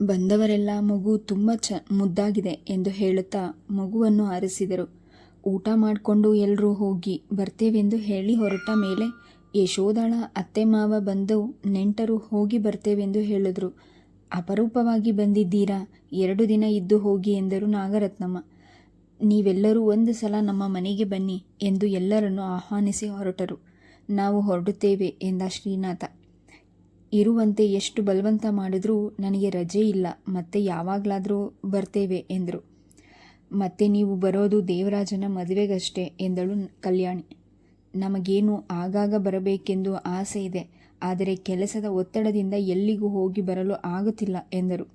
ಬಂದವರೆಲ್ಲ ಮಗು ತುಂಬ ಚ, ಮುದ್ದಾಗಿದೆ ಎಂದು ಹೇಳುತ್ತಾ ಮಗುವನ್ನು ಆರಿಸಿದರು. ಊಟ ಮಾಡಿಕೊಂಡು ಎಲ್ಲರೂ ಹೋಗಿ ಬರ್ತೇವೆಂದು ಹೇಳಿ ಹೊರಟ ಮೇಲೆ ಯಶೋದಾಳ ಅತ್ತೆ ಮಾವ ಬಂದು ನೆಂಟರು ಹೋಗಿ ಬರ್ತೇವೆಂದು ಹೇಳಿದ್ರು. ಅಪರೂಪವಾಗಿ ಬಂದಿದ್ದೀರಾ? ಎರಡು ದಿನ ಇದ್ದು ಹೋಗಿ ಎಂದರು ನಾಗರತ್ನಮ್ಮ. ನೀವೆಲ್ಲರೂ ಒಂದು ಸಲ ನಮ್ಮ ಮನೆಗೆ ಬನ್ನಿ ಎಂದು ಎಲ್ಲರನ್ನು ಆಹ್ವಾನಿಸಿ ಹೊರಟರು. ನಾವು ಹೊರಡುತ್ತೇವೆ ಎಂದ ಶ್ರೀನಾಥ. ಇರುವಂತೆ ಎಷ್ಟು ಬಲವಂತ ಮಾಡಿದ್ರೂ ನನಗೆ ರಜೆ ಇಲ್ಲ, ಮತ್ತೆ ಯಾವಾಗಲಾದರೂ ಬರ್ತೇವೆ ಎಂದರು. ಮತ್ತೆ ನೀವು ಬರೋದು ದೇವರಾಜನ ಮದುವೆಗಷ್ಟೇ ಎಂದಳು ಕಲ್ಯಾಣಿ. ನಮಗೇನು ಆಗಾಗ ಬರಬೇಕೆಂದು ಆಸೆ ಇದೆ, ಆದರೆ ಕೆಲಸದ ಒತ್ತಡದಿಂದ ಎಲ್ಲಿಗೂ ಹೋಗಿ ಬರಲು ಆಗುತ್ತಿಲ್ಲ ಎಂದರು.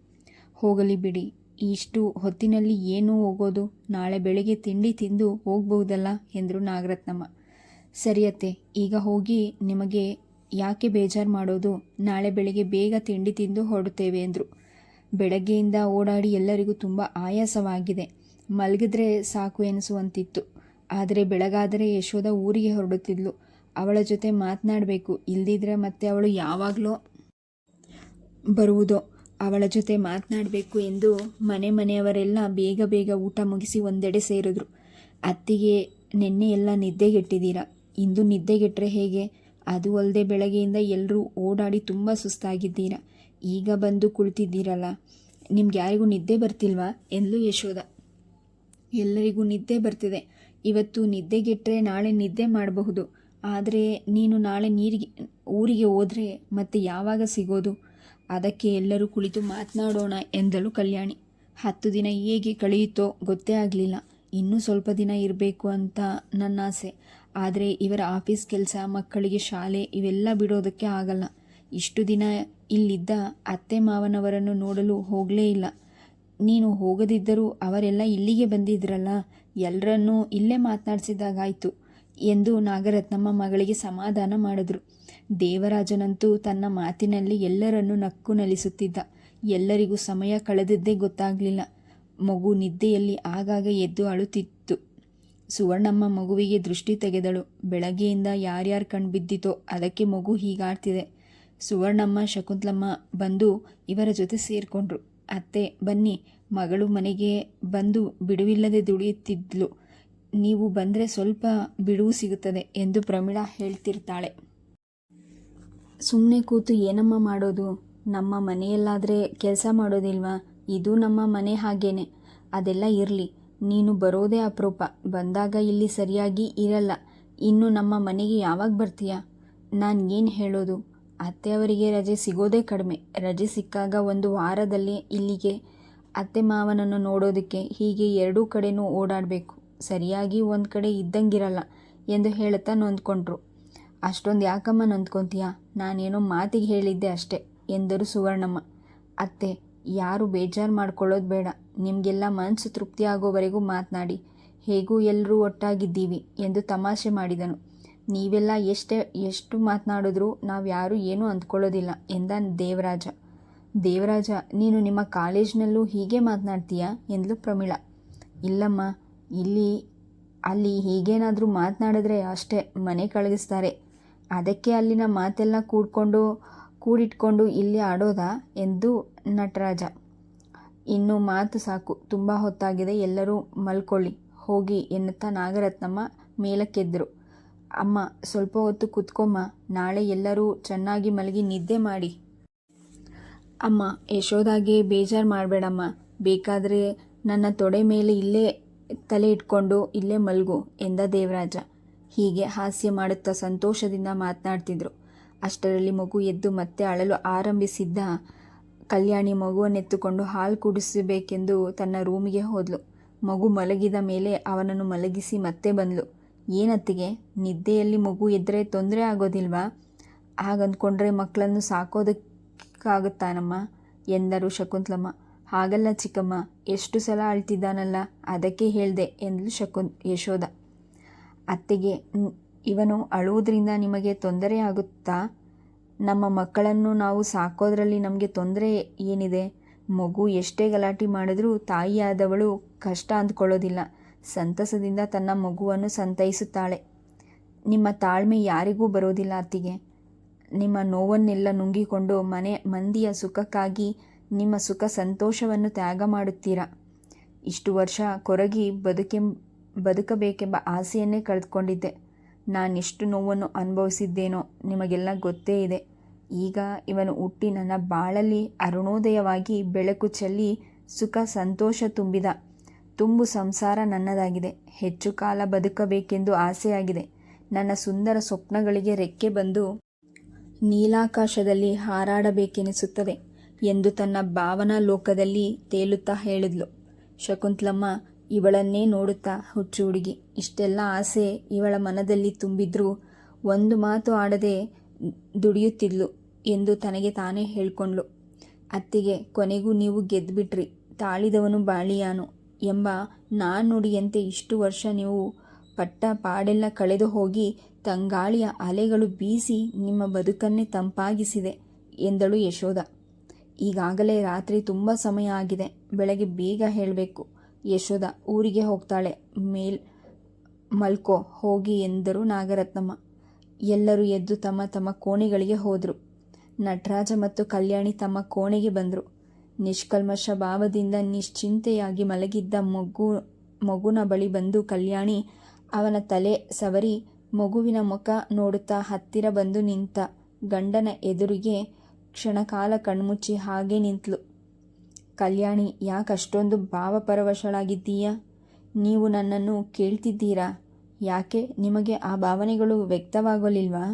ಹೋಗಲಿ ಬಿಡಿ, ಇಷ್ಟು ಹೊತ್ತಿನಲ್ಲಿ ಏನೂ ಹೋಗೋದು? ನಾಳೆ ಬೆಳಗ್ಗೆ ತಿಂಡಿ ತಿಂದು ಹೋಗಬಹುದಲ್ಲ? ಎಂದರು ನಾಗರತ್ನಮ್ಮ. ಸರಿಯತ್ತೆ ಈಗ ಹೋಗಿ ನಿಮಗೆ ಯಾಕೆ ಬೇಜಾರು ಮಾಡೋದು? ನಾಳೆ ಬೆಳಗ್ಗೆ ಬೇಗ ತಿಂಡಿ ತಿಂದು ಹೊರಡುತ್ತೇವೆ ಎಂದರು ಬೆಳಗ್ಗೆಯಿಂದ ಓಡಾಡಿ ಎಲ್ಲರಿಗೂ ತುಂಬ ಆಯಾಸವಾಗಿದೆ. ಮಲಗಿದ್ರೆ ಸಾಕು ಎನಿಸುವಂತಿತ್ತು ಆದರೆ ಬೆಳಗಾದರೆ ಯಶೋಧ ಊರಿಗೆ ಹೊರಡುತ್ತಿದ್ಲು. ಅವಳ ಜೊತೆ ಮಾತನಾಡಬೇಕು. ಇಲ್ದಿದ್ರೆ ಮತ್ತೆ ಅವಳು ಯಾವಾಗಲೋ ಬರುವುದೋ? ಅವಳ ಜೊತೆ ಮಾತನಾಡಬೇಕು ಎಂದು ಮನೆ ಮನೆಯವರೆಲ್ಲ ಬೇಗ ಬೇಗ ಊಟ ಮುಗಿಸಿ ಒಂದೆಡೆ ಸೇರಿದ್ರು. ಅತ್ತಿಗೆ ನಿನ್ನೆ ಎಲ್ಲ ನಿದ್ದೆಗೆಟ್ಟಿದ್ದೀರಾ? ಇಂದು ನಿದ್ದೆಗೆಟ್ಟರೆ ಹೇಗೆ? ಅದು ಅಲ್ಲದೆ ಬೆಳಗ್ಗೆಯಿಂದ ಎಲ್ಲರೂ ಓಡಾಡಿ ತುಂಬ ಸುಸ್ತಾಗಿದ್ದೀರಾ? ಈಗ ಬಂದು ಕುಳಿತಿದ್ದೀರಲ್ಲ? ನಿಮ್ಗೆ ಯಾರಿಗೂ ನಿದ್ದೆ ಬರ್ತಿಲ್ವಾ? ಎಂದಳು ಯಶೋದ ಎಲ್ಲರಿಗೂ ನಿದ್ದೆ ಬರ್ತಿದೆ. ಇವತ್ತು ನಿದ್ದೆಗೆಟ್ಟರೆ ನಾಳೆ ನಿದ್ದೆ ಮಾಡಬಹುದು. ಆದರೆ ನೀನು ನಾಳೆ ನೀರಿಗೆ, ಊರಿಗೆ ಹೋದರೆ ಮತ್ತೆ ಯಾವಾಗ ಸಿಗೋದು? ಅದಕ್ಕೆ ಎಲ್ಲರೂ ಕುಳಿತು ಮಾತನಾಡೋಣ ಎಂದಳು ಕಲ್ಯಾಣಿ. ಹತ್ತು ದಿನ ಹೇಗೆ ಕಳೆಯುತ್ತೋ ಗೊತ್ತೇ ಆಗಲಿಲ್ಲ. ಇನ್ನೂ ಸ್ವಲ್ಪ ದಿನ ಇರಬೇಕು ಅಂತ ನನ್ನ ಆಸೆ. ಆದರೆ ಇವರ ಆಫೀಸ್ ಕೆಲಸ, ಮಕ್ಕಳಿಗೆ ಶಾಲೆ ಇವೆಲ್ಲ ಬಿಡೋದಕ್ಕೆ ಆಗಲ್ಲ. ಇಷ್ಟು ದಿನ ಇಲ್ಲಿದ್ದ ಅತ್ತೆ ಮಾವನವರನ್ನು ನೋಡಲು ಹೋಗಲೇ ಇಲ್ಲ. ನೀನು ಹೋಗದಿದ್ದರೂ ಅವರೆಲ್ಲ ಇಲ್ಲಿಗೆ ಬಂದಿದ್ರಲ್ಲ ಎಲ್ಲರನ್ನೂ ಇಲ್ಲೇ ಮಾತನಾಡಿಸಿದಾಗಾಯಿತು ಎಂದು ನಾಗರತ್ನಮ್ಮ ಮಗಳಿಗೆ ಸಮಾಧಾನ ಮಾಡಿದ್ರು. ದೇವರಾಜನಂತೂ ತನ್ನ ಮಾತಿನಲ್ಲಿ ಎಲ್ಲರನ್ನೂ ನಕ್ಕು ನಲಿಸುತ್ತಿದ್ದ. ಎಲ್ಲರಿಗೂ ಸಮಯ ಕಳೆದದ್ದೇ ಗೊತ್ತಾಗಲಿಲ್ಲ. ಮಗು ನಿದ್ದೆಯಲ್ಲಿ ಆಗಾಗ ಎದ್ದು ಅಳುತ್ತಿತ್ತು. ಸುವರ್ಣಮ್ಮ ಮಗುವಿಗೆ ದೃಷ್ಟಿ ತೆಗೆದಳು. ಬೆಳಗ್ಗೆಯಿಂದ ಯಾರ್ಯಾರು ಕಣ್ಬಿದ್ದಿತೋ ಅದಕ್ಕೆ ಮಗು ಹೀಗಾಡ್ತಿದೆ. ಸುವರ್ಣಮ್ಮ, ಶಕುಂತಲಮ್ಮ ಬಂದು ಇವರ ಜೊತೆ ಸೇರಿಕೊಂಡ್ರು. ಅತ್ತೆ, ಬನ್ನಿ, ಮಗಳು ಮನೆಗೆ ಬಂದು ಬಿಡುವಿಲ್ಲದೆ ದುಡಿಯುತ್ತಿದ್ಲು. ನೀವು ಬಂದರೆ ಸ್ವಲ್ಪ ಬಿಡುವು ಸಿಗುತ್ತದೆ ಎಂದು ಪ್ರಮೀಳಾ ಹೇಳ್ತಿರ್ತಾಳೆ. ಸುಮ್ಮನೆ ಕೂತು ಏನಮ್ಮ ಮಾಡೋದು? ನಮ್ಮ ಮನೆಯಲ್ಲಾದರೆ ಕೆಲಸ ಮಾಡೋದಿಲ್ವಾ? ಇದು ನಮ್ಮ ಮನೆ ಹಾಗೇನೆ. ಅದೆಲ್ಲ ಇರಲಿ. ನೀನು ಬರೋದೇ ಅಪರೂಪ. ಬಂದಾಗ ಇಲ್ಲಿ ಸರಿಯಾಗಿ ಇರಲ್ಲ. ಇನ್ನು ನಮ್ಮ ಮನೆಗೆ ಯಾವಾಗ ಬರ್ತೀಯ? ನಾನು ಏನು ಹೇಳೋದು? ಅತ್ತೆಯವರಿಗೆ ರಜೆ ಸಿಗೋದೇ ಕಡಿಮೆ. ರಜೆ ಸಿಕ್ಕಾಗ ಒಂದು ವಾರದಲ್ಲಿ ಇಲ್ಲಿಗೆ. ಅತ್ತೆ ಮಾವನನ್ನು ನೋಡೋದಕ್ಕೆ ಹೀಗೆ ಎರಡೂ ಕಡೆನೂ ಓಡಾಡಬೇಕು. ಸರಿಯಾಗಿ ಒಂದು ಕಡೆ ಇದ್ದಂಗಿರಲ್ಲ ಎಂದು ಹೇಳುತ್ತಾ ನೊಂದ್ಕೊಂಡ್ರು. ಅಷ್ಟೊಂದು ಯಾಕಮ್ಮ ನೊಂದ್ಕೊತೀಯ? ನಾನೇನೋ ಮಾತಿಗೆ ಹೇಳಿದ್ದೆ ಅಷ್ಟೆ ಎಂದರು ಸುವರ್ಣಮ್ಮ. ಅತ್ತೆ ಯಾರು ಬೇಜಾರು ಮಾಡ್ಕೊಳ್ಳೋದು ಬೇಡ. ನಿಮಗೆಲ್ಲ ಮನಸ್ಸು ತೃಪ್ತಿ ಆಗೋವರೆಗೂ ಮಾತನಾಡಿ. ಹೇಗೂ ಎಲ್ಲರೂ ಒಟ್ಟಾಗಿದ್ದೀವಿ ಎಂದು ತಮಾಷೆ ಮಾಡಿದನು. ನೀವೆಲ್ಲ ಎಷ್ಟೇ, ಎಷ್ಟು ಮಾತನಾಡಿದ್ರು ನಾವು ಯಾರೂ ಏನೂ ಅಂದ್ಕೊಳ್ಳೋದಿಲ್ಲ ಎಂದ ದೇವರಾಜ. ದೇವರಾಜ, ನೀನು ನಿಮ್ಮ ಕಾಲೇಜ್ನಲ್ಲೂ ಹೀಗೆ ಮಾತನಾಡ್ತೀಯಾ ಎಂದಳು ಪ್ರಮೀಳಾ. ಇಲ್ಲಮ್ಮ, ಇಲ್ಲಿ, ಅಲ್ಲಿ ಹೀಗೇನಾದರೂ ಮಾತನಾಡಿದ್ರೆ ಅಷ್ಟೇ ಮನೆ ಕಳಗಿಸ್ತಾರೆ. ಅದಕ್ಕೆ ಅಲ್ಲಿನ ಮಾತೆಲ್ಲ ಕೂಡ್ಕೊಂಡು ಕೂಡಿಟ್ಕೊಂಡು ಇಲ್ಲಿ ಆಡೋದಾ ಎಂದು ನಟರಾಜ. ಇನ್ನು ಮಾತು ಸಾಕು, ತುಂಬ ಹೊತ್ತಾಗಿದೆ, ಎಲ್ಲರೂ ಮಲ್ಕೊಳ್ಳಿ, ಹೋಗಿ, ಎನ್ನುತ್ತಾ ನಾಗರತ್ನಮ್ಮ ಮೇಲಕ್ಕೆದ್ರು. ಅಮ್ಮ, ಸ್ವಲ್ಪ ಹೊತ್ತು ಕುತ್ಕೊಮ್ಮ, ನಾಳೆ ಎಲ್ಲರೂ ಚೆನ್ನಾಗಿ ಮಲಗಿ ನಿದ್ದೆ ಮಾಡಿ. ಅಮ್ಮ, ಯಶೋದಾಗೆ ಬೇಜಾರು ಮಾಡಬೇಡಮ್ಮ, ಬೇಕಾದರೆ ನನ್ನ ತೊಡೆ ಮೇಲೆ ಇಲ್ಲೇ ತಲೆ ಇಟ್ಕೊಂಡು ಇಲ್ಲೇ ಮಲ್ಗು, ಎಂದ ದೇವರಾಜ. ಹೀಗೆ ಹಾಸ್ಯ ಮಾಡುತ್ತಾ ಸಂತೋಷದಿಂದ ಮಾತನಾಡ್ತಿದ್ರು. ಅಷ್ಟರಲ್ಲಿ ಮಗು ಎದ್ದು ಮತ್ತೆ ಅಳಲು ಆರಂಭಿಸಿದ್ದ ಕಲ್ಯಾಣಿ ಮಗುವನ್ನೆತ್ತುಕೊಂಡು ಹಾಲು ಕುಡಿಸಬೇಕೆಂದು ತನ್ನ ರೂಮಿಗೆ ಹೋದ್ಲು. ಮಗು ಮಲಗಿದ ಮೇಲೆ ಅವನನ್ನು ಮಲಗಿಸಿ ಮತ್ತೆ ಬಂದಳು ಏನತ್ತಿಗೆ, ನಿದ್ದೆಯಲ್ಲಿ ಮಗು ಎದ್ದರೆ ತೊಂದರೆ ಆಗೋದಿಲ್ವಾ? ಹಾಗಂದ್ಕೊಂಡ್ರೆ ಮಕ್ಕಳನ್ನು ಸಾಕೋದಕ್ಕಾಗುತ್ತಾನಮ್ಮ? ಎಂದರು ಶಕುಂತಲಮ್ಮ. ಹಾಗಲ್ಲ ಚಿಕ್ಕಮ್ಮ, ಎಷ್ಟು ಸಲ ಅಳ್ತಿದ್ದಾನಲ್ಲ, ಅದಕ್ಕೆ ಹೇಳಿದೆ ಎಂದಳು ಶಕುನ್ ಯಶೋಧ. ಅತ್ತೆಗೆ ಇವನು ಅಳುವುದರಿಂದ ನಿಮಗೆ ತೊಂದರೆ ಆಗುತ್ತಾ? ನಮ್ಮ ಮಕ್ಕಳನ್ನು ನಾವು ಸಾಕೋದ್ರಲ್ಲಿ ನಮಗೆ ತೊಂದರೆ ಏನಿದೆ? ಮಗು ಎಷ್ಟೇ ಗಲಾಟೆ ಮಾಡಿದರೂ ತಾಯಿಯಾದವಳು ಕಷ್ಟ ಅಂದ್ಕೊಳ್ಳೋದಿಲ್ಲ. ಸಂತಸದಿಂದ ತನ್ನ ಮಗುವನ್ನು ಸಂತೈಸುತ್ತಾಳೆ. ನಿಮ್ಮ ತಾಳ್ಮೆ ಯಾರಿಗೂ ಬರೋದಿಲ್ಲ ಅತ್ತಿಗೆ. ನಿಮ್ಮ ನೋವನ್ನೆಲ್ಲ ನುಂಗಿಕೊಂಡು ಮನೆ ಮಂದಿಯ ಸುಖಕ್ಕಾಗಿ ನಿಮ್ಮ ಸುಖ ಸಂತೋಷವನ್ನು ತ್ಯಾಗ ಮಾಡುತ್ತೀರಾ? ಇಷ್ಟು ವರ್ಷ ಕೊರಗಿ ಬದುಕೆಂ ಬದುಕಬೇಕೆಂಬ ಆಸೆಯನ್ನೇ ಕಳೆದುಕೊಂಡಿದ್ದೆ. ನಾನೆಷ್ಟು ನೋವನ್ನು ಅನುಭವಿಸಿದ್ದೇನೋ ನಿಮಗೆಲ್ಲ ಗೊತ್ತೇ ಇದೆ. ಈಗ ಇವನು ಹುಟ್ಟಿ ನನ್ನ ಬಾಳಲ್ಲಿ ಅರುಣೋದಯವಾಗಿ ಬೆಳಕು ಚೆಲ್ಲಿ ಸುಖ ಸಂತೋಷ ತುಂಬಿದ. ತುಂಬು ಸಂಸಾರ ನನ್ನದಾಗಿದೆ. ಹೆಚ್ಚು ಕಾಲ ಬದುಕಬೇಕೆಂದು ಆಸೆಯಾಗಿದೆ. ನನ್ನ ಸುಂದರ ಸ್ವಪ್ನಗಳಿಗೆ ರೆಕ್ಕೆ ಬಂದು ನೀಲಾಕಾಶದಲ್ಲಿ ಹಾರಾಡಬೇಕೆನಿಸುತ್ತದೆ ಎಂದು ತನ್ನ ಭಾವನಾ ಲೋಕದಲ್ಲಿ ತೇಲುತ್ತಾ ಹೇಳಿದ್ಲು. ಶಕುಂತಲಮ್ಮ ಇವಳನ್ನೇ ನೋಡುತ್ತಾ ಹುಚ್ಚು ಹುಡುಗಿ, ಇಷ್ಟೆಲ್ಲ ಆಸೆ ಇವಳ ಮನದಲ್ಲಿ ತುಂಬಿದ್ರೂ ಒಂದು ಮಾತು ಆಡದೆ ದುಡಿಯುತ್ತಿದ್ಲು. ಎಂದು ತನಗೆ ತಾನೇ ಹೇಳ್ಕೊಂಡ್ಳು. ಅತ್ತಿಗೆ, ಕೊನೆಗೂ ನೀವು ಗೆದ್ದುಬಿಟ್ರಿ ತಾಳಿದವನು ಬಾಳಿಯಾನು ಎಂಬ ನಾಣ್ಣುಡಿಯಂತೆ ಇಷ್ಟು ವರ್ಷ ನೀವು ಪಟ್ಟ ಪಾಡೆಲ್ಲ ಕಳೆದು ಹೋಗಿ ತಂಗಾಳಿಯ ಅಲೆಗಳು ಬೀಸಿ ನಿಮ್ಮ ಬದುಕನ್ನೇ ತಂಪಾಗಿಸಿದೆ ಎಂದಳು ಯಶೋಧ. ಈಗಾಗಲೇ ರಾತ್ರಿ ತುಂಬ ಸಮಯ ಆಗಿದೆ, ಬೆಳಗ್ಗೆ ಬೇಗ ಹೇಳಬೇಕು. ಯಶೋಧ ಊರಿಗೆ ಹೋಗ್ತಾಳೆ, ಮೇಲ್ ಮಲ್ಕೋ, ಹೋಗಿ ಎಂದರು ನಾಗರತ್ನಮ್ಮ. ಎಲ್ಲರೂ ಎದ್ದು ತಮ್ಮ ತಮ್ಮ ಕೋಣೆಗಳಿಗೆ ಹೋದರು. ನಟರಾಜ ಮತ್ತು ಕಲ್ಯಾಣಿ ತಮ್ಮ ಕೋಣೆಗೆ ಬಂದರು. ನಿಷ್ಕಲ್ಮಶ ಭಾವದಿಂದ ನಿಶ್ಚಿಂತೆಯಾಗಿ ಮಲಗಿದ್ದ ಮಗು, ಮಗುನ ಬಳಿ ಬಂದು ಕಲ್ಯಾಣಿ ಅವನ ತಲೆ ಸವರಿ ಮಗುವಿನ ಮುಖ ನೋಡುತ್ತಾ ಹತ್ತಿರ ಬಂದು ನಿಂತ ಗಂಡನ ಎದುರಿಗೆ ಕ್ಷಣಕಾಲ ಕಣ್ಮುಚ್ಚಿ ಹಾಗೆ ನಿಂತಳು ಕಲ್ಯಾಣಿ ಯಾಕಷ್ಟೊಂದು ಭಾವಪರವಶಳಾಗಿದ್ದೀಯ? ನೀವು ನನ್ನನ್ನು ಕೇಳ್ತಿದ್ದೀರಾ? ಯಾಕೆ ನಿಮಗೆ ಆ ಭಾವನೆಗಳು ವ್ಯಕ್ತವಾಗಲಿಲ್ವಾ?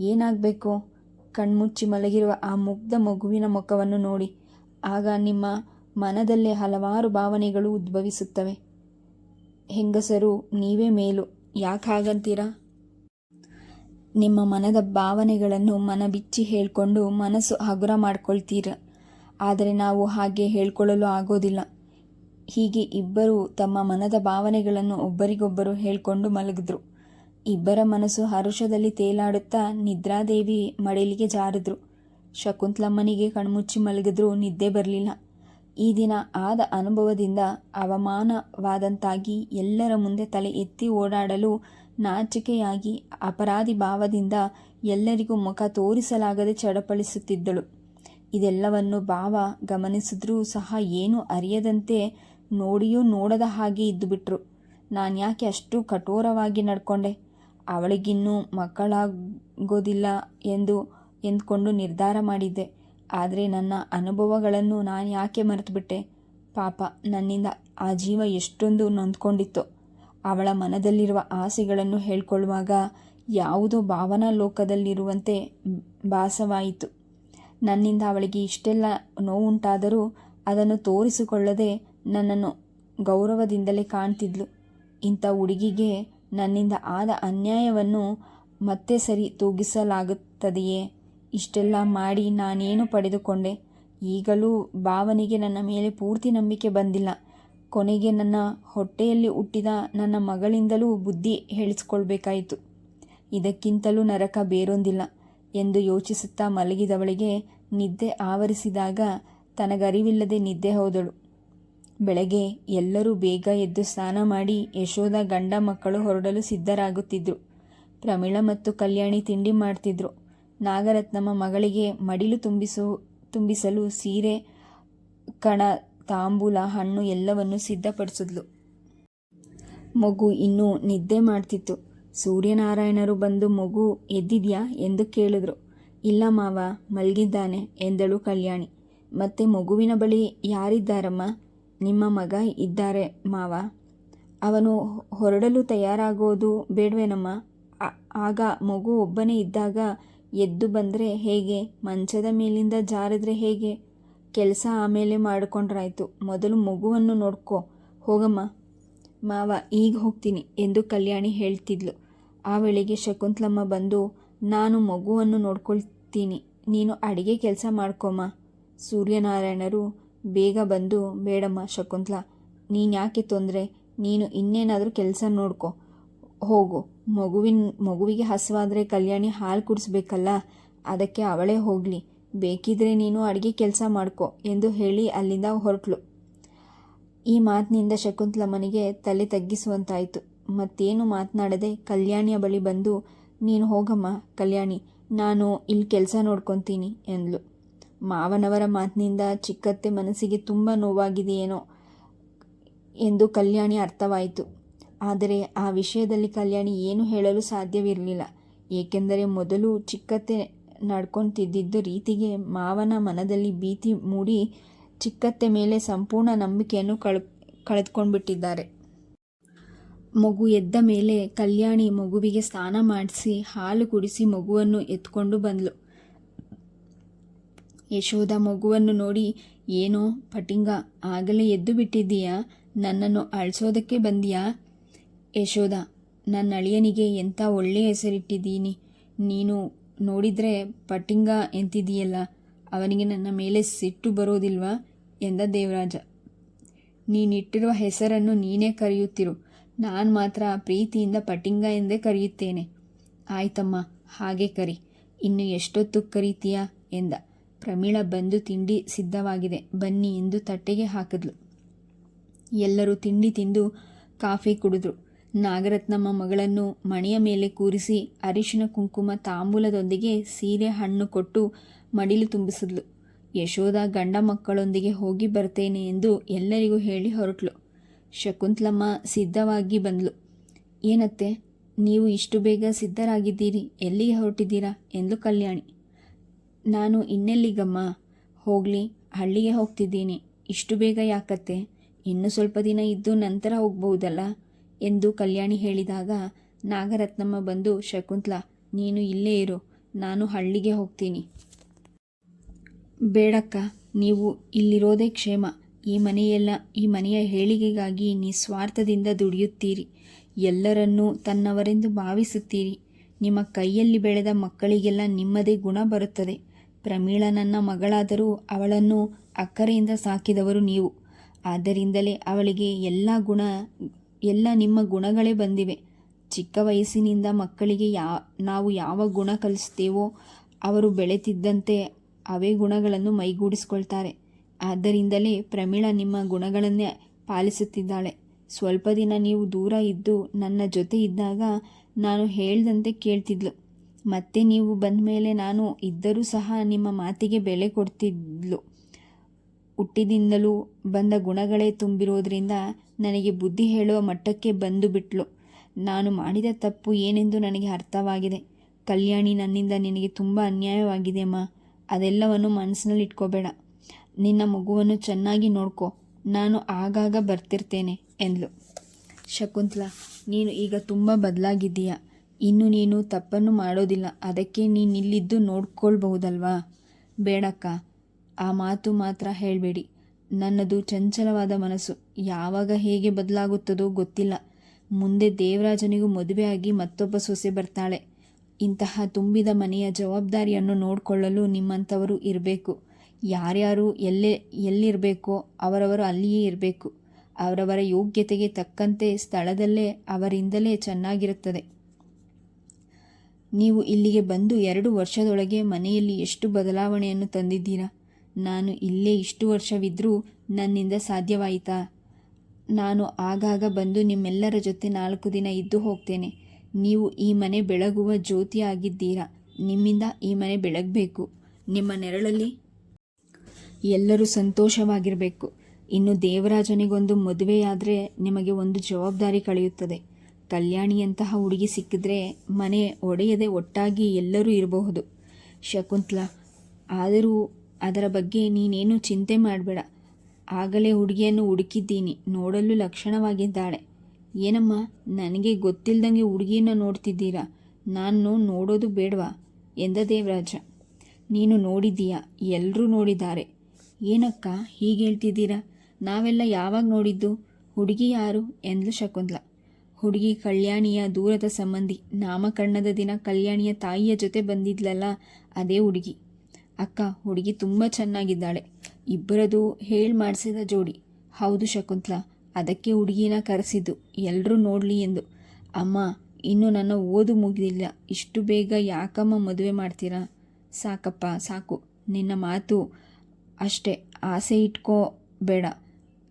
ಏನಾಗಬೇಕು? ಕಣ್ಮುಚ್ಚಿ ಮಲಗಿರುವ ಆ ಮುಗ್ಧ ಮಗುವಿನ ಮುಖವನ್ನು ನೋಡಿ. ಆಗ ನಿಮ್ಮ ಮನದಲ್ಲೇ ಹಲವಾರು ಭಾವನೆಗಳು ಉದ್ಭವಿಸುತ್ತವೆ. ಹೆಂಗಸರು, ನೀವೇ ಮೇಲು. ಯಾಕೆ ಹಾಗಂತೀರಾ? ನಿಮ್ಮ ಮನದ ಭಾವನೆಗಳನ್ನು ಮನ ಬಿಚ್ಚಿ ಹೇಳ್ಕೊಂಡು ಮನಸ್ಸು ಹಗುರ ಮಾಡ್ಕೊಳ್ತೀರ. ಆದರೆ ನಾವು ಹಾಗೆ ಹೇಳ್ಕೊಳ್ಳಲು ಆಗೋದಿಲ್ಲ. ಹೀಗೆ ಇಬ್ಬರು ತಮ್ಮ ಮನದ ಭಾವನೆಗಳನ್ನು ಒಬ್ಬರಿಗೊಬ್ಬರು ಹೇಳ್ಕೊಂಡು ಮಲಗಿದ್ರು. ಇಬ್ಬರ ಮನಸ್ಸು ಹರುಷದಲ್ಲಿ ತೇಲಾಡುತ್ತಾ ನಿದ್ರಾದೇವಿ ಮಡಿಲಿಗೆ ಜಾರಿದ್ರು. ಶಕುಂತಲಮ್ಮನಿಗೆ ಕಣ್ಮುಚ್ಚಿ ಮಲಗಿದ್ರೂ ನಿದ್ದೆ ಬರಲಿಲ್ಲ. ಈ ದಿನ ಆದ ಅನುಭವದಿಂದ ಅವಮಾನವಾದಂತಾಗಿ ಎಲ್ಲರ ಮುಂದೆ ತಲೆ ಎತ್ತಿ ಓಡಾಡಲು ನಾಚಿಕೆಯಾಗಿ ಅಪರಾಧಿ ಭಾವದಿಂದ ಎಲ್ಲರಿಗೂ ಮುಖ ತೋರಿಸಲಾಗದೆ ಚಡಪಡಿಸುತ್ತಿದ್ದಳು. ಇದೆಲ್ಲವನ್ನು ಭಾವ ಗಮನಿಸಿದ್ರೂ ಸಹ ಏನೂ ಅರಿಯದಂತೆ ನೋಡಿಯೂ ನೋಡದ ಹಾಗೆ ಇದ್ದುಬಿಟ್ರು. ನಾನು ಯಾಕೆ ಅಷ್ಟು ಕಠೋರವಾಗಿ ನಡ್ಕೊಂಡೆ? ಅವಳಿಗಿನ್ನೂ ಮಕ್ಕಳಾಗೋದಿಲ್ಲ ಎಂದು ಎಂದ್ಕೊಂಡು ನಿರ್ಧಾರ ಮಾಡಿದ್ದೆ. ಆದರೆ ನನ್ನ ಅನುಭವಗಳನ್ನು ನಾನು ಯಾಕೆ ಮರೆತುಬಿಟ್ಟೆ? ಪಾಪ, ನನ್ನಿಂದ ಆ ಜೀವ ಎಷ್ಟೊಂದು ನೊಂದ್ಕೊಂಡಿತ್ತು. ಅವಳ ಮನದಲ್ಲಿರುವ ಆಸೆಗಳನ್ನು ಹೇಳ್ಕೊಳ್ಳುವಾಗ ಯಾವುದೋ ಭಾವನಾ ಲೋಕದಲ್ಲಿರುವಂತೆ ಭಾಸವಾಯಿತು. ನನ್ನಿಂದ ಅವಳಿಗೆ ಇಷ್ಟೆಲ್ಲ ನೋವುಂಟಾದರೂ ಅದನ್ನು ತೋರಿಸಿಕೊಳ್ಳದೆ ನನ್ನನ್ನು ಗೌರವದಿಂದಲೇ ಕಾಣ್ತಿದ್ಲು. ಇಂಥ ಹುಡುಗಿಗೆ ನನ್ನಿಂದ ಆದ ಅನ್ಯಾಯವನ್ನು ಮತ್ತೆ ಸರಿ ತೂಗಿಸಲಾಗುತ್ತದೆಯೇ? ಇಷ್ಟೆಲ್ಲ ಮಾಡಿ ನಾನೇನು ಪಡೆದುಕೊಂಡೆ? ಈಗಲೂ ಭಾವನೆಗೆ ನನ್ನ ಮೇಲೆ ಪೂರ್ತಿ ನಂಬಿಕೆ ಬಂದಿಲ್ಲ. ಕೊನೆಗೆ ನನ್ನ ಹೊಟ್ಟೆಯಲ್ಲಿ ಹುಟ್ಟಿದ ನನ್ನ ಮಗಳಿಂದಲೂ ಬುದ್ಧಿ ಹೇಳಿಸ್ಕೊಳ್ಬೇಕಾಯಿತು. ಇದಕ್ಕಿಂತಲೂ ನರಕ ಬೇರೊಂದಿಲ್ಲ ಎಂದು ಯೋಚಿಸುತ್ತಾ ಮಲಗಿದವಳಿಗೆ ನಿದ್ದೆ ಆವರಿಸಿದಾಗ ತನಗರಿವಿಲ್ಲದೆ ನಿದ್ದೆ ಹೋದಳು. ಬೆಳಗ್ಗೆ ಎಲ್ಲರೂ ಬೇಗ ಎದ್ದು ಸ್ನಾನ ಮಾಡಿ ಯಶೋದ ಗಂಡ ಮಕ್ಕಳು ಹೊರಡಲು ಸಿದ್ಧರಾಗುತ್ತಿದ್ದರು ಪ್ರಮೀಳ ಮತ್ತು ಕಲ್ಯಾಣಿ ತಿಂಡಿ ಮಾಡ್ತಿದ್ರು. ನಾಗರತ್ನಮ್ಮ ಮಗಳಿಗೆ ಮಡಿಲು ತುಂಬಿಸು, ತುಂಬಿಸಲು ಸೀರೆ, ಕಣ, ತಾಂಬೂಲ, ಹಣ್ಣು ಎಲ್ಲವನ್ನು ಸಿದ್ಧಪಡಿಸಿದ್ಲು. ಮಗು ಇನ್ನೂ ನಿದ್ದೆ ಮಾಡ್ತಿತ್ತು. ಸೂರ್ಯನಾರಾಯಣರು ಬಂದು, ಮಗು, ಎದ್ದಿದ್ಯಾ? ಎಂದು ಕೇಳಿದ್ರು. ಇಲ್ಲ ಮಾವ, ಮಲಗಿದ್ದಾನೆ, ಎಂದಳು ಕಲ್ಯಾಣಿ. ಮತ್ತೆ ಮಗುವಿನ ಬಳಿ ಯಾರಿದ್ದಾರಮ್ಮ? ನಿಮ್ಮ ಮಗ ಇದ್ದಾರೆ, ಮಾವ. ಅವನು ಹೊರಡಲು ತಯಾರಾಗೋದು ಬೇಡವೇನಮ್ಮ ಆಗ ಮಗು ಒಬ್ಬನೇ ಇದ್ದಾಗ ಎದ್ದು ಬಂದರೆ ಹೇಗೆ? ಮಂಚದ ಮೇಲಿಂದ ಜಾರಿದ್ರೆ ಹೇಗೆ? ಕೆಲಸ ಆಮೇಲೆ ಮಾಡಿಕೊಂಡ್ರಾಯ್ತು. ಮೊದಲು ಮಗುವನ್ನು ನೋಡ್ಕೊ. ಹೋಗಮ್ಮ. ಮಾವ, ಈಗ ಹೋಗ್ತೀನಿ ಎಂದು ಕಲ್ಯಾಣಿ ಹೇಳ್ತಿದ್ಲು. ಆ ವೇಳೆಗೆ ಶಕುಂತಲಮ್ಮ ಬಂದು, ನಾನು ಮಗುವನ್ನು ನೋಡ್ಕೊಳ್ತೀನಿ. ನೀನು ಅಡಿಗೆ ಕೆಲಸ ಮಾಡ್ಕೊಮ್ಮ. ಸೂರ್ಯನಾರಾಯಣರು ಬೇಗ ಬಂದು, ಬೇಡಮ್ಮ ಶಕುಂತಲ, ನೀನು ಯಾಕೆ ತೊಂದರೆ? ನೀನು ಇನ್ನೇನಾದರೂ ಕೆಲಸ ನೋಡ್ಕೊ. ಹೋಗು. ಮಗುವಿನ, ಮಗುವಿಗೆ ಹಸುವಾದರೆ ಕಲ್ಯಾಣಿ ಹಾಲು ಕುಡಿಸ್ಬೇಕಲ್ಲ? ಅದಕ್ಕೆ ಅವಳೇ ಹೋಗಲಿ. ಬೇಕಿದ್ರೆ ನೀನು ಅಡುಗೆ ಕೆಲಸ ಮಾಡ್ಕೊ, ಎಂದು ಹೇಳಿ ಅಲ್ಲಿಂದ ಹೊರಟ್ಲು. ಈ ಮಾತಿನಿಂದ ಶಕುಂತಲಮ್ಮನಿಗೆ ತಲೆ ತಗ್ಗಿಸುವಂತಾಯಿತು. ಮತ್ತೇನು ಮಾತನಾಡದೆ ಕಲ್ಯಾಣಿಯ ಬಳಿ ಬಂದು, ನೀನು ಹೋಗಮ್ಮ ಕಲ್ಯಾಣಿ, ನಾನು ಇಲ್ಲಿ ಕೆಲಸ ನೋಡ್ಕೊತೀನಿ, ಎಂದ್ಲು. ಮಾವನವರ ಮಾತಿನಿಂದ ಚಿಕ್ಕತ್ತೆ ಮನಸ್ಸಿಗೆ ತುಂಬ ನೋವಾಗಿದೆಯೇನೋ ಎಂದು ಕಲ್ಯಾಣಿ ಅರ್ಥವಾಯಿತು. ಆದರೆ ಆ ವಿಷಯದಲ್ಲಿ ಕಲ್ಯಾಣಿ ಏನು ಹೇಳಲು ಸಾಧ್ಯವಿರಲಿಲ್ಲ. ಏಕೆಂದರೆ ಮೊದಲು ಚಿಕ್ಕತ್ತೆ ನಡ್ಕೊತಿದ್ದಿದ್ದು ರೀತಿಗೆ ಮಾವನ ಮನದಲ್ಲಿ ಭೀತಿ ಮೂಡಿ ಚಿಕ್ಕತ್ತೆ ಮೇಲೆ ಸಂಪೂರ್ಣ ನಂಬಿಕೆಯನ್ನು ಕಳ್, ಕಳೆದುಕೊಂಡ್ಬಿಟ್ಟಿದ್ದಾರೆ. ಮಗು ಎದ್ದ ಮೇಲೆ ಕಲ್ಯಾಣಿ ಮಗುವಿಗೆ ಸ್ನಾನ ಮಾಡಿಸಿ ಹಾಲು ಕುಡಿಸಿ ಮಗುವನ್ನು ಎತ್ಕೊಂಡು ಬಂದ್ಲು. ಯಶೋಧ ಮಗುವನ್ನು ನೋಡಿ, ಏನೋ, ಪಟಿಂಗ, ಆಗಲೇ ಎದ್ದು ಬಿಟ್ಟಿದ್ದೀಯಾ? ನನ್ನನ್ನು ಅಳಿಸೋದಕ್ಕೆ ಬಂದಿಯಾ? ಯಶೋಧ, ನನ್ನ ಅಳಿಯನಿಗೆ ಎಂಥ ಒಳ್ಳೆಯ ಹೆಸರಿಟ್ಟಿದ್ದೀನಿ. ನೀನು ನೋಡಿದರೆ ಪಟಿಂಗ ಎಂತಿದೀಯಲ್ಲ ಅವನಿಗೆ ನನ್ನ ಮೇಲೆ ಸಿಟ್ಟು ಬರೋದಿಲ್ವಾ? ಎಂದ ದೇವರಾಜ. ನೀನಿಟ್ಟಿರುವ ಹೆಸರನ್ನು ನೀನೇ ಕರೆಯುತ್ತಿರು. ನಾನು ಮಾತ್ರ ಪ್ರೀತಿಯಿಂದ ಪಟಿಂಗ ಎಂದೇ ಕರೆಯುತ್ತೇನೆ. ಆಯ್ತಮ್ಮ, ಹಾಗೆ ಕರಿ. ಇನ್ನು ಎಷ್ಟೊತ್ತು ಕರೀತೀಯಾ? ಎಂದ. ಪ್ರಮೀಳ ಬಂದು ತಿಂಡಿ ಸಿದ್ಧವಾಗಿದೆ. ಬನ್ನಿ ಎಂದು ತಟ್ಟೆಗೆ ಹಾಕಿದ್ಲು. ಎಲ್ಲರೂ ತಿಂಡಿ ತಿಂದು ಕಾಫಿ ಕುಡಿದ್ರು. ನಾಗರತ್ನಮ್ಮ ಮಗಳನ್ನು ಮಣೆಯ ಮೇಲೆ ಕೂರಿಸಿ ಅರಿಶಿನ ಕುಂಕುಮ ತಾಂಬೂಲದೊಂದಿಗೆ ಸೀರೆ ಹಣ್ಣು ಕೊಟ್ಟು ಮಡಿಲು ತುಂಬಿಸಿದ್ಲು. ಯಶೋಧ ಗಂಡ ಮಕ್ಕಳೊಂದಿಗೆ ಹೋಗಿ ಬರ್ತೇನೆ ಎಂದು ಎಲ್ಲರಿಗೂ ಹೇಳಿ ಹೊರಟ್ಲು. ಶಕುಂತಲಮ್ಮ ಸಿದ್ಧವಾಗಿ ಬಂದ್ಲು. ಏನತ್ತೆ, ನೀವು ಇಷ್ಟು ಬೇಗ ಸಿದ್ಧರಾಗಿದ್ದೀರಿ, ಎಲ್ಲಿಗೆ ಹೊರಟಿದ್ದೀರಾ ಎಂದು ಕಲ್ಯಾಣಿ. ನಾನು ಇನ್ನೆಲ್ಲಿಗಮ್ಮ? ಹೋಗಲಿ, ಹಳ್ಳಿಗೆ ಹೋಗ್ತಿದ್ದೀನಿ. ಇಷ್ಟು ಬೇಗ ಯಾಕತ್ತೆ? ಇನ್ನು ಸ್ವಲ್ಪ ದಿನ ಇದ್ದು ನಂತರ ಹೋಗ್ಬಹುದಲ್ಲ? ಎಂದು ಕಲ್ಯಾಣಿ ಹೇಳಿದಾಗ ನಾಗರತ್ನಮ್ಮ ಬಂದು, ಶಕುಂತ್ಲ, ನೀನು ಇಲ್ಲೇ ಇರು, ನಾನು ಹಳ್ಳಿಗೆ ಹೋಗ್ತೀನಿ. ಬೇಡಕ್ಕ, ನೀವು ಇಲ್ಲಿರೋದೇ ಕ್ಷೇಮ. ಈ ಮನೆಯೆಲ್ಲ, ಈ ಮನೆಯ ಹೇಳಿಗೆಗಾಗಿ ನಿಸ್ವಾರ್ಥದಿಂದ ದುಡಿಯುತ್ತೀರಿ. ಎಲ್ಲರನ್ನೂ ತನ್ನವರೆಂದು ಭಾವಿಸುತ್ತೀರಿ. ನಿಮ್ಮ ಕೈಯಲ್ಲಿ ಬೆಳೆದ ಮಕ್ಕಳಿಗೆಲ್ಲ ನಿಮ್ಮದೇ ಗುಣ ಬರುತ್ತದೆ. ಪ್ರಮೀಳ ನನ್ನ ಮಗಳಾದರೂ ಅವಳನ್ನು ಅಕ್ಕರೆಯಿಂದ ಸಾಕಿದವರು ನೀವು. ಆದ್ದರಿಂದಲೇ ಅವಳಿಗೆ ಎಲ್ಲ ಗುಣ, ಎಲ್ಲ ನಿಮ್ಮ ಗುಣಗಳೇ ಬಂದಿವೆ. ಚಿಕ್ಕ ವಯಸ್ಸಿನಿಂದ ಮಕ್ಕಳಿಗೆ ಯಾ, ನಾವು ಯಾವ ಗುಣ ಕಲಿಸ್ತೇವೋ ಅವರು ಬೆಳೆತಿದ್ದಂತೆ ಅವೇ ಗುಣಗಳನ್ನು ಮೈಗೂಡಿಸ್ಕೊಳ್ತಾರೆ. ಆದ್ದರಿಂದಲೇ ಪ್ರಮೀಳ ನಿಮ್ಮ ಗುಣಗಳನ್ನೇ ಪಾಲಿಸುತ್ತಿದ್ದಾಳೆ. ಸ್ವಲ್ಪ ದಿನ ನೀವು ದೂರ ಇದ್ದು ನನ್ನ ಜೊತೆ ಇದ್ದಾಗ ನಾನು ಹೇಳ್ದಂತೆ ಕೇಳ್ತಿದ್ಲು. ಮತ್ತೆ ನೀವು ಬಂದ ಮೇಲೆ ನಾನು ಇದ್ದರೂ ಸಹ ನಿಮ್ಮ ಮಾತಿಗೆ ಬೆಲೆ ಕೊಡ್ತಿದ್ಲು. ಹುಟ್ಟಿದಿಂದಲೂ ಬಂದ ಗುಣಗಳೇ ತುಂಬಿರೋದ್ರಿಂದ ನನಗೆ ಬುದ್ಧಿ ಹೇಳುವ ಮಟ್ಟಕ್ಕೆ ಬಂದು ಬಿಟ್ಲು. ನಾನು ಮಾಡಿದ ತಪ್ಪು ಏನೆಂದು ನನಗೆ ಅರ್ಥವಾಗಿದೆ. ಕಲ್ಯಾಣಿ ನನ್ನಿಂದ ನಿನಗೆ ತುಂಬ ಅನ್ಯಾಯವಾಗಿದೆ ಅಮ್ಮ ಅದೆಲ್ಲವನ್ನು ಮನಸ್ಸಿನಲ್ಲಿ ಇಟ್ಕೋಬೇಡ. ನಿನ್ನ ಮಗುವನ್ನು ಚೆನ್ನಾಗಿ ನೋಡ್ಕೊ. ನಾನು ಆಗಾಗ ಬರ್ತಿರ್ತೇನೆ, ಎಂದ್ಲು. ಶಕುಂತ್ಲಾ, ನೀನು ಈಗ ತುಂಬ ಬದಲಾಗಿದ್ದೀಯ? ಇನ್ನು ನೀನು ತಪ್ಪನ್ನು ಮಾಡೋದಿಲ್ಲ. ಅದಕ್ಕೆ ನೀನು ಇಲ್ಲಿದ್ದು ನೋಡ್ಕೊಳ್ಬಹುದಲ್ವಾ? ಬೇಡಕ್ಕ. ಆ ಮಾತು ಮಾತ್ರ ಹೇಳಬೇಡಿ. ನನ್ನದು ಚಂಚಲವಾದ ಮನಸ್ಸು. ಯಾವಾಗ ಹೇಗೆ ಬದಲಾಗುತ್ತದೋ ಗೊತ್ತಿಲ್ಲ. ಮುಂದೆ ದೇವರಾಜನಿಗೂ ಮದುವೆಯಾಗಿ ಮತ್ತೊಬ್ಬ ಸೊಸೆ ಬರ್ತಾಳೆ. ಇಂತಹ ತುಂಬಿದ ಮನೆಯ ಜವಾಬ್ದಾರಿಯನ್ನು ನೋಡಿಕೊಳ್ಳಲು ನಿಮ್ಮಂಥವರು ಇರಬೇಕು. ಯಾರ್ಯಾರು ಎಲ್ಲೇ, ಎಲ್ಲಿರಬೇಕೋ ಅವರವರು ಅಲ್ಲಿಯೇ ಇರಬೇಕು. ಅವರವರ ಯೋಗ್ಯತೆಗೆ ತಕ್ಕಂತೆ ಸ್ಥಳದಲ್ಲೇ ಅವರಿಂದಲೇ ಚೆನ್ನಾಗಿರುತ್ತದೆ. ನೀವು ಇಲ್ಲಿಗೆ ಬಂದು ಎರಡು ವರ್ಷದೊಳಗೆ ಮನೆಯಲ್ಲಿ ಎಷ್ಟು ಬದಲಾವಣೆಯನ್ನು ತಂದಿದ್ದೀರಾ? ನಾನು ಇಲ್ಲೇ ಇಷ್ಟು ವರ್ಷವಿದ್ದರೂ ನನ್ನಿಂದ ಸಾಧ್ಯವಾಯಿತಾ? ನಾನು ಆಗಾಗ ಬಂದು ನಿಮ್ಮೆಲ್ಲರ ಜೊತೆ ನಾಲ್ಕು ದಿನ ಇದ್ದು ಹೋಗ್ತೇನೆ. ನೀವು ಈ ಮನೆ ಬೆಳಗುವ ಜ್ಯೋತಿ ಆಗಿದ್ದೀರಾ? ನಿಮ್ಮಿಂದ ಈ ಮನೆ ಬೆಳಗಬೇಕು. ನಿಮ್ಮ ನೆರಳಲ್ಲಿ ಎಲ್ಲರೂ ಸಂತೋಷವಾಗಿರಬೇಕು. ಇನ್ನು ದೇವರಾಜನಿಗೊಂದು ಮದುವೆಯಾದರೆ ನಿಮಗೆ ಒಂದು ಜವಾಬ್ದಾರಿ ಕಳೆಯುತ್ತದೆ. ಕಲ್ಯಾಣಿಯಂತಹ ಹುಡುಗಿ ಸಿಕ್ಕಿದ್ರೆ ಮನೆ ಒಡೆಯದೆ ಒಟ್ಟಾಗಿ ಎಲ್ಲರೂ ಇರಬಹುದು. ಶಕುಂತಲ, ಆದರೂ ಅದರ ಬಗ್ಗೆ ನೀನೇನು ಚಿಂತೆ ಮಾಡಬೇಡ. ಆಗಲೇ ಹುಡುಗಿಯನ್ನು ಹುಡುಕಿದ್ದೀನಿ, ನೋಡಲು ಲಕ್ಷಣವಾಗಿದ್ದಾಳೆ. ಏನಮ್ಮ, ನನಗೆ ಗೊತ್ತಿಲ್ಲದಂಗೆ ಹುಡುಗಿಯನ್ನು ನೋಡ್ತಿದ್ದೀರಾ? ನಾನು ನೋಡೋದು ಬೇಡವಾ? ಎಂದ ದೇವರಾಜ. ನೀನು ನೋಡಿದ್ದೀಯಾ? ಎಲ್ಲರೂ ನೋಡಿದ್ದಾರೆ. ಏನಕ್ಕ ಹೀಗೆ ಹೇಳ್ತಿದ್ದೀರಾ? ನಾವೆಲ್ಲ ಯಾವಾಗ ನೋಡಿದ್ದು? ಹುಡುಗಿ ಯಾರು? ಎಂದ್ಲು ಶಕುಂತ್ಲ. ಹುಡುಗಿ ಕಲ್ಯಾಣಿಯ ದೂರದ ಸಂಬಂಧಿ. ನಾಮಕರಣದ ದಿನ ಕಲ್ಯಾಣಿಯ ತಾಯಿಯ ಜೊತೆ ಬಂದಿದ್ಲಲ್ಲ, ಅದೇ ಹುಡುಗಿ. ಅಕ್ಕ, ಹುಡುಗಿ ತುಂಬ ಚೆನ್ನಾಗಿದ್ದಾಳೆ. ಇಬ್ಬರದು ಹೇಳಿ ಮಾಡಿಸಿದ ಜೋಡಿ. ಹೌದು ಶಕುಂತ್ಲ, ಅದಕ್ಕೆ ಹುಡುಗಿನ ಕರೆಸಿದ್ದು. ಎಲ್ಲರೂ ನೋಡಲಿ ಎಂದು. ಅಮ್ಮ, ಇನ್ನು ನನ್ನ ಓದು ಮುಗಿದಿಲ್ಲ. ಇಷ್ಟು ಬೇಗ ಯಾಕಮ್ಮ ಮದುವೆ ಮಾಡ್ತೀರಾ? ಸಾಕಪ್ಪ, ಸಾಕು. ನಿನ್ನ ಮಾತು ಅಷ್ಟೇ. ಆಸೆ ಇಟ್ಕೋ ಬೇಡ.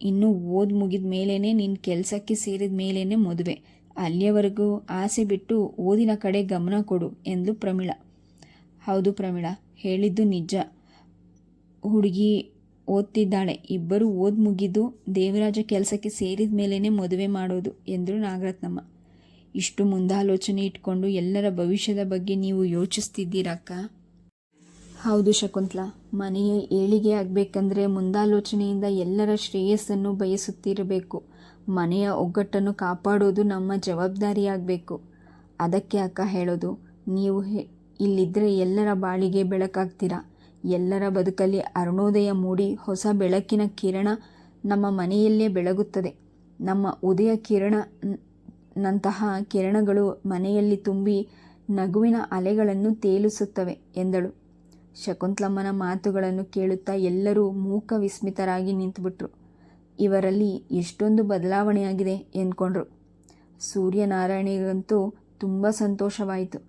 ಇನ್ನು ಓದ್ ಮುಗಿದ ಮೇಲೇ ನಿನ್ನ ಕೆಲಸಕ್ಕೆ ಸೇರಿದ ಮೇಲೇ ಮದುವೆ. ಅಲ್ಲಿಯವರೆಗೂ ಆಸೆ ಬಿಟ್ಟು ಓದಿನ ಕಡೆ ಗಮನ ಕೊಡು ಎಂದು ಪ್ರಮೀಳ. ಹೌದು ಪ್ರಮೀಳ, ಹೇಳಿದ್ದು ನಿಜ. ಹುಡುಗಿ ಓದ್ತಿದ್ದಾಳೆ. ಇಬ್ಬರು ಓದ್ ಮುಗಿದು ದೇವರಾಜ ಕೆಲಸಕ್ಕೆ ಸೇರಿದ ಮೇಲೇ ಮದುವೆ ಮಾಡೋದು ಎಂದರು ನಾಗರತ್ನಮ್ಮ. ಇಷ್ಟು ಮುಂದಾಲೋಚನೆ ಇಟ್ಕೊಂಡು ಎಲ್ಲರ ಭವಿಷ್ಯದ ಬಗ್ಗೆ ನೀವು ಯೋಚಿಸ್ತಿದ್ದೀರಕ್ಕ? ಹೌದು ಶಕುಂತಲ. ಮನೆಯ ಏಳಿಗೆ ಆಗಬೇಕಂದ್ರೆ ಮುಂದಾಲೋಚನೆಯಿಂದ ಎಲ್ಲರ ಶ್ರೇಯಸ್ಸನ್ನು ಬಯಸುತ್ತಿರಬೇಕು. ಮನೆಯ ಒಗ್ಗಟ್ಟನ್ನು ಕಾಪಾಡೋದು ನಮ್ಮ ಜವಾಬ್ದಾರಿಯಾಗಬೇಕು ಅದಕ್ಕೆ ಅಕ್ಕ ಹೇಳೋದು, ನೀವು ಇಲ್ಲಿದ್ದರೆ ಎಲ್ಲರ ಬಾಳಿಗೆ ಬೆಳಕಾಗ್ತೀರಾ? ಎಲ್ಲರ ಬದುಕಲ್ಲಿ ಅರುಣೋದಯ ಮೂಡಿ ಹೊಸ ಬೆಳಕಿನ ಕಿರಣ ನಮ್ಮ ಮನೆಯಲ್ಲೇ ಬೆಳಗುತ್ತದೆ. ನಮ್ಮ ಉದಯ ಕಿರಣ ನಂತಹ ಕಿರಣಗಳು ಮನೆಯಲ್ಲಿ ತುಂಬಿ ನಗುವಿನ ಅಲೆಗಳನ್ನು ತೇಲಿಸುತ್ತವೆ ಎಂದಳು. ಶಕುಂತಲಮ್ಮನ ಮಾತುಗಳನ್ನು ಕೇಳುತ್ತಾ ಎಲ್ಲರೂ ಮೂಕ ವಿಸ್ಮಿತರಾಗಿ ನಿಂತುಬಿಟ್ರು. ಇವರಲ್ಲಿ ಎಷ್ಟೊಂದು ಬದಲಾವಣೆಯಾಗಿದೆ ಎಂದ್ಕೊಂಡ್ರು. ಸೂರ್ಯನಾರಾಯಣಿಗಂತೂ ತುಂಬ ಸಂತೋಷವಾಯಿತು.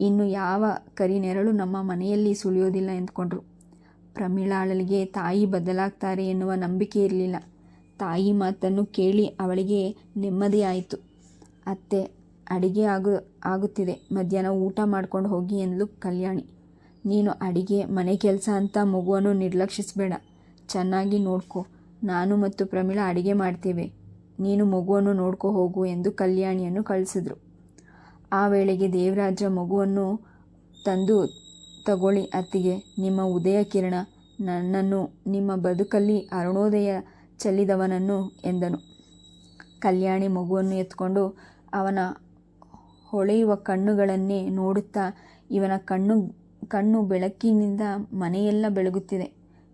ಇನ್ನು ಯಾವ ಕರಿನೆರಳು ನಮ್ಮ ಮನೆಯಲ್ಲಿ ಸುಳಿಯೋದಿಲ್ಲ ಎಂದ್ಕೊಂಡ್ರು. ಪ್ರಮೀಳಾಳಲಿಗೆ ತಾಯಿ ಬದಲಾಗ್ತಾರೆ ಎನ್ನುವ ನಂಬಿಕೆ ಇರಲಿಲ್ಲ. ತಾಯಿ ಮಾತನ್ನು ಕೇಳಿ ಅವಳಿಗೆ ನೆಮ್ಮದಿ ಆಯಿತು. ಅತ್ತೆ, ಅಡಿಗೆ ಆಗು, ಆಗುತ್ತಿದೆ. ಮಧ್ಯಾಹ್ನ ಊಟ ಮಾಡ್ಕೊಂಡು ಹೋಗಿ ಎಂದ್ಲು ಕಲ್ಯಾಣಿ. ನೀನು ಅಡಿಗೆ, ಮನೆ ಕೆಲಸ ಅಂತ ಮಗುವನ್ನು ನಿರ್ಲಕ್ಷಿಸಬೇಡ. ಚೆನ್ನಾಗಿ ನೋಡ್ಕೊ. ನಾನು ಮತ್ತು ಪ್ರಮೀಳಾ ಅಡಿಗೆ ಮಾಡ್ತೇವೆ. ನೀನು ಮಗುವನ್ನು ನೋಡ್ಕೊ ಹೋಗು ಎಂದು ಕಲ್ಯಾಣಿಯನ್ನು ಕಳಿಸಿದ್ರು. ಆ ವೇಳೆಗೆ ದೇವರಾಜ ಮಗುವನ್ನು ತಂದು ತಗೊಳ್ಳಿ ಅತ್ತಿಗೆ, ನಿಮ್ಮ ಉದಯ ಕಿರಣ, ನನ್ನನ್ನು ನಿಮ್ಮ ಬದುಕಲ್ಲಿ ಅರುಣೋದಯ ಚೆಲ್ಲಿದವನನ್ನು ಎಂದನು. ಕಲ್ಯಾಣಿ ಮಗುವನ್ನು ಎತ್ಕೊಂಡು ಅವನ ಹೊಳೆಯುವ ಕಣ್ಣುಗಳನ್ನೇ ನೋಡುತ್ತಾ ಇವನ ಕಣ್ಣು ಕಣ್ಣು ಬೆಳಕಿನಿಂದ ಮನೆಯೆಲ್ಲ ಬೆಳಗುತ್ತಿದೆ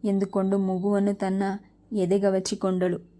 ಎಂದುಕೊಂಡು ಮಗುವನ್ನು ತನ್ನ ಎದೆಗವಚಿಕೊಂಡಳು